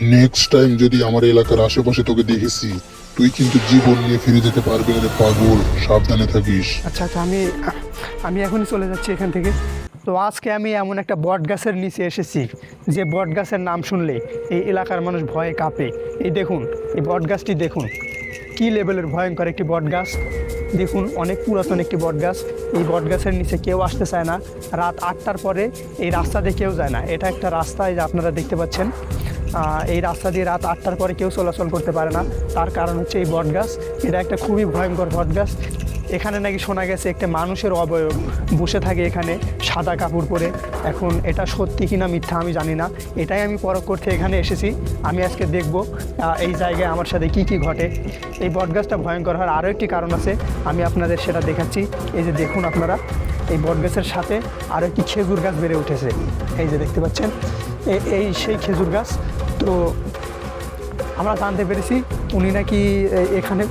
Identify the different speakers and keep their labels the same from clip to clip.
Speaker 1: Next time যদি আমার এলাকার আশেপাশে তোকে দেখেছি, তুই কিন্তু জীবন নিয়ে ফিরে যেতে পারবি না পাগল। সাবধানে থাকিস।
Speaker 2: আচ্ছা আচ্ছা আমি আমি এখনই চলে যাচ্ছি এখান থেকে। তো আজকে আমি এমন একটা বট গাছের নিচে এসেছি, যে বট গাছের নাম শুনলে এই এলাকার মানুষ ভয়ে কাঁপে। এই দেখুন, এই বট গাছটি দেখুন। কি লেভেলের ভয়ঙ্কর একটি বট গাছ। দেখুন, অনেক পুরাতন একটি বট গাছ। এই বট গাছের নিচে কেউ আসতে চায় না। রাত আটটার পরে এই রাস্তা দিয়ে কেউ যায় না। এটা একটা রাস্তা এই যে আপনারা দেখতে পাচ্ছেন। এই রাস্তা দিয়ে রাত আটটার পরে কেউ চলাচল করতে পারে না। তার কারণ হচ্ছে এই বট গাছ। এটা একটা খুবই ভয়ঙ্কর বট গাছ। এখানে নাকি শোনা গেছে একটা মানুষের অবয়ব বসে থাকে এখানে সাদা কাপড় পরে। এখন এটা সত্যি কিনা মিথ্যা আমি জানি না। এটাই আমি পরখ করতে এখানে এসেছি। আমি আজকে দেখব এই জায়গায় আমার সাথে কি কি ঘটে। এই বটগাছটা ভয়ঙ্কর হওয়ার আরও একটি কারণ আছে। আমি আপনাদের সেটা দেখাচ্ছি। এই যে দেখুন আপনারা। এই বটগাছের সাথে আরও একটি খেজুর গাছ বেড়ে উঠেছে। এই যে দেখতে পাচ্ছেন এই সেই খেজুর গাছ। তো আমরা জানতে পেরেছি, উনি নাকি এখানে,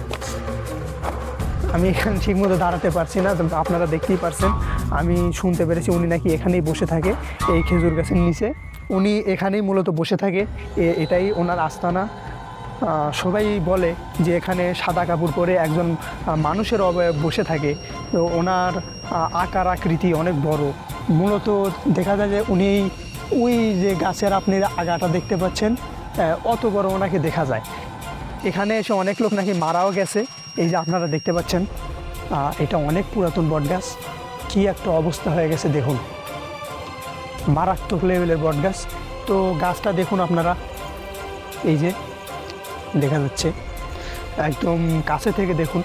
Speaker 2: আমি এখানে ঠিকমতো দাঁড়াতে পারছি না আপনারা দেখতেই পারছেন, আমি শুনতে পেরেছি উনি নাকি এখানেই বসে থাকে এই খেজুর গাছের নিচে। উনি এখানেই মূলত বসে থাকে এটাই ওনার আস্তানা। সবাই বলে যে এখানে সাদা কাপড় পরে একজন মানুষের অবয়ব বসে থাকে। তো ওনার আকার আকৃতি অনেক বড়। মূলত দেখা যায় যে উনি ওই যে গাছের আপনি আগাটা দেখতে পাচ্ছেন অত বড় ওনাকে দেখা যায়। এখানে এসে অনেক লোক নাকি মারাও গেছে। এই যে আপনারা দেখতে পাচ্ছেন এটা অনেক পুরাতন বটগাছ। কী একটা অবস্থা হয়ে গেছে দেখুন। মারাত্মক লেভেলের বটগাছ। তো গাছটা দেখুন আপনারা। এই যে দেখা যাচ্ছে। একদম কাছে থেকে দেখুন।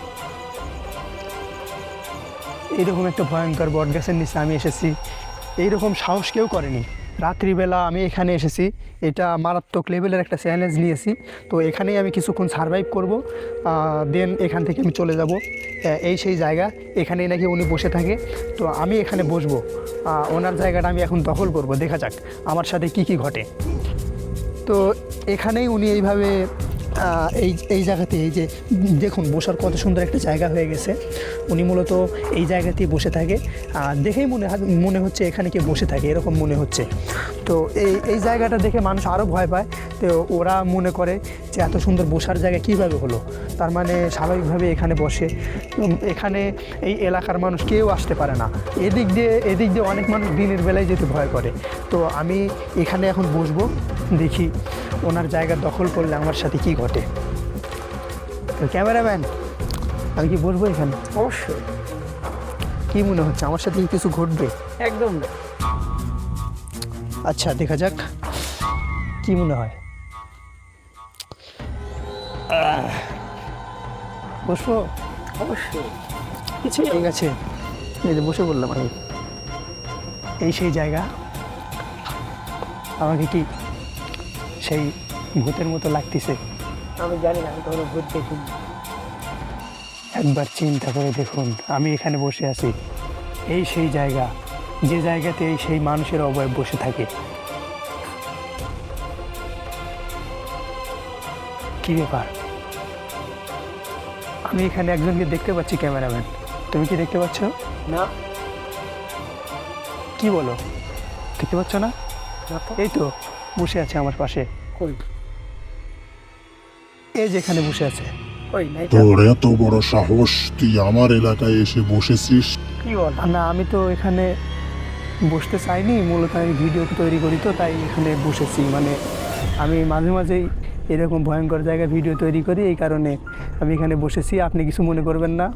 Speaker 2: এইরকম একটা ভয়ঙ্কর বটগাছের নিচে আমি এসেছি। এইরকম সাহস কেউ করেনি। রাত্রিবেলা আমি এখানে এসেছি। এটা মারাত্মক লেভেলের একটা চ্যালেঞ্জ নিয়েছি। তো এখানেই আমি কিছুক্ষণ সারভাইভ করব। দেন এখান থেকে আমি চলে যাব। এই সেই জায়গা। এখানেই নাকি উনি বসে থাকে। তো আমি এখানে বসবো। ওনার জায়গাটা আমি এখন দখল করব। দেখা যাক। আমার সাথে কি কি ঘটে। তো এখানেই উনি এইভাবে এই এই জায়গাতে এই যে, দেখুন, বসার কত সুন্দর একটা জায়গা হয়ে গেছে। উনি মূলত এই জায়গাতেই বসে থাকে। আর দেখেই মনে মনে হচ্ছে এখানে কেউ বসে থাকে, এরকম মনে হচ্ছে। তো এই এই জায়গাটা দেখে মানুষ আরও ভয় পায়। তো ওরা মনে করে যে এত সুন্দর বসার জায়গা কীভাবে হলো? তার মানে স্বাভাবিকভাবে এখানে বসে। এখানে এই এলাকার মানুষ কেউ আসতে পারে না। এদিক দিয়ে এদিক দিয়ে অনেক মানুষ দিনের বেলায় যেতে ভয় করে। তো আমি এখানে এখন বসবো, দেখি। ওনার জায়গা দখল করলে আমার সাথে কি ঘটে? তো ক্যামেরাম্যান আমি কি বসবো এখানে?
Speaker 3: অবশ্যই।
Speaker 2: কি মনে হচ্ছে? আমার সাথে কি কিছু ঘটবে?
Speaker 3: একদম না।
Speaker 2: আচ্ছা দেখা যাক কি মনে হয়। বসবো?
Speaker 3: অবশ্যই। কিছু
Speaker 2: ঠিক আছে। এই যে বসে বললাম আমি। এই সেই জায়গা। আমাকে কি সেই ভূতের মতো লাগতেছে।
Speaker 3: আমি জানি না আমি কখনো ভূত দেখিনি।
Speaker 2: একবার চিন্তা করে দেখুন আমি এখানে বসে আছি। এই সেই জায়গা যে জায়গাতে এই সেই মানুষের অবয়ব বসে থাকে। কি ব্যাপার? আমি এখানে একজনকে দেখতে পাচ্ছি ক্যামেরাম্যান। তুমি কি দেখতে পাচ্ছ?
Speaker 3: না।
Speaker 2: কি বলো? দেখতে পাচ্ছ না?
Speaker 3: না
Speaker 2: এই তো। বসে আছে আমার পাশে।
Speaker 3: কই?
Speaker 2: এই যেখানে বসে আছে।
Speaker 3: কই নাই
Speaker 1: তোর এত বড় সাহস তুই আমার এলাকায় এসে বসেছিস?
Speaker 3: কি বল?
Speaker 2: না আমি তো এখানে বসতে চাইনি মূলত আমি ভিডিও তৈরি করি তো তাই এখানে বসেছি। মানে আমি মাঝে মাঝেই এরকম ভয়ঙ্কর জায়গায় ভিডিও তৈরি করি এই কারণে আমি এখানে বসেছি। আপনি কিছু মনে করবেন না।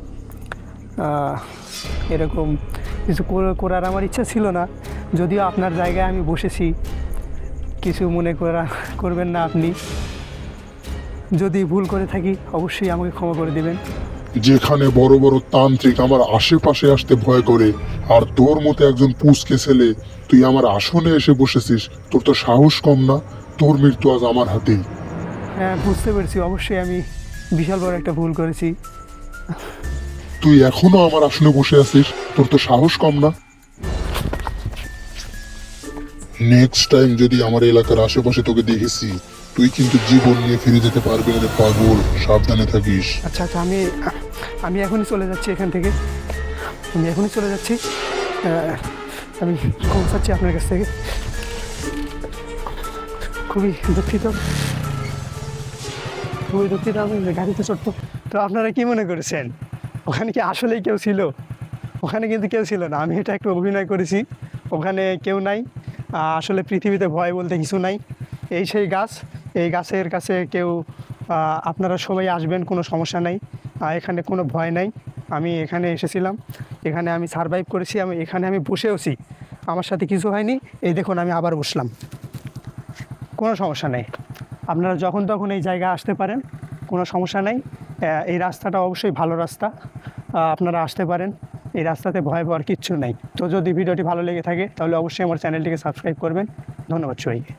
Speaker 2: এরকম কিছু করার আমার ইচ্ছা ছিল না। যদিও আপনার জায়গায় আমি বসেছি কিছু মনে করা করবেন না আপনি। যদি ভুল করে থাকি অবশ্যই আমাকে ক্ষমা করে দেবেন।
Speaker 1: যেখানে বড় বড় তান্ত্রিক আমার আশেপাশে আসতে ভয় করে আর তোর মতো একজন পুষকে ছেলে তুই আমার আসনে এসে বসেছিস তোর তো সাহস কম না? তোর মৃত্যু আজ আমার হাতেই।
Speaker 2: হ্যাঁ বুঝতে পেরেছি। অবশ্যই আমি বিশাল বড় একটা ভুল করেছি।
Speaker 1: তুই এখনও আমার আসনে বসে আছিস তোর তো সাহস কম না? নেক্সট টাইম যদি আমার এলাকার আশেপাশে তোকে দেখেছি, তুই কিন্তু জীবন নিয়ে ফিরে যেতে পারবি না পাগল। সাবধানে থাকিস।
Speaker 2: আচ্ছা আচ্ছা আমি আমি এখনই চলে যাচ্ছি এখান থেকে। আমি এখনই চলে যাচ্ছি। আমি ক্ষমা চাচ্ছি আপনার কাছ থেকে। খুবই দুঃখিত। তুই ধরতে যাবে গাড়িতে চড়তো। তো আপনারা কি মনে করেছেন? ওখানে কি আসলেই কেউ ছিল? ওখানে কিন্তু কেউ ছিল না। আমি এটা একটু অভিনয় করেছি। ওখানে কেউ নাই। আসলে পৃথিবীতে ভয় বলতে কিছু নাই। এই সেই গাছ, এই গাছের কাছে কেউ আপনারা সবাই আসবেন, কোনো সমস্যা নাই। এখানে কোনো ভয় নাই। আমি এখানে এসেছিলাম, এখানে আমি সারভাইভ করেছি, আমি এখানে আমি বসেওছি আমার সাথে কিছু হয়নি, এই দেখুন আমি আবার বসলাম। কোনো সমস্যা নেই। আপনারা যখন তখন এই জায়গায় আসতে পারেন, কোনো সমস্যা নেই। এই রাস্তাটা অবশ্যই ভালো রাস্তা। আপনারা আসতে পারেন। এই রাস্তাতে ভয় পাওয়ার কিচ্ছু নেই। তো যদি ভিডিওটি ভালো লেগে থাকে, তাহলে অবশ্যই আমার চ্যানেলটিকে সাবস্ক্রাইব করবেন। ধন্যবাদ সবাইকে।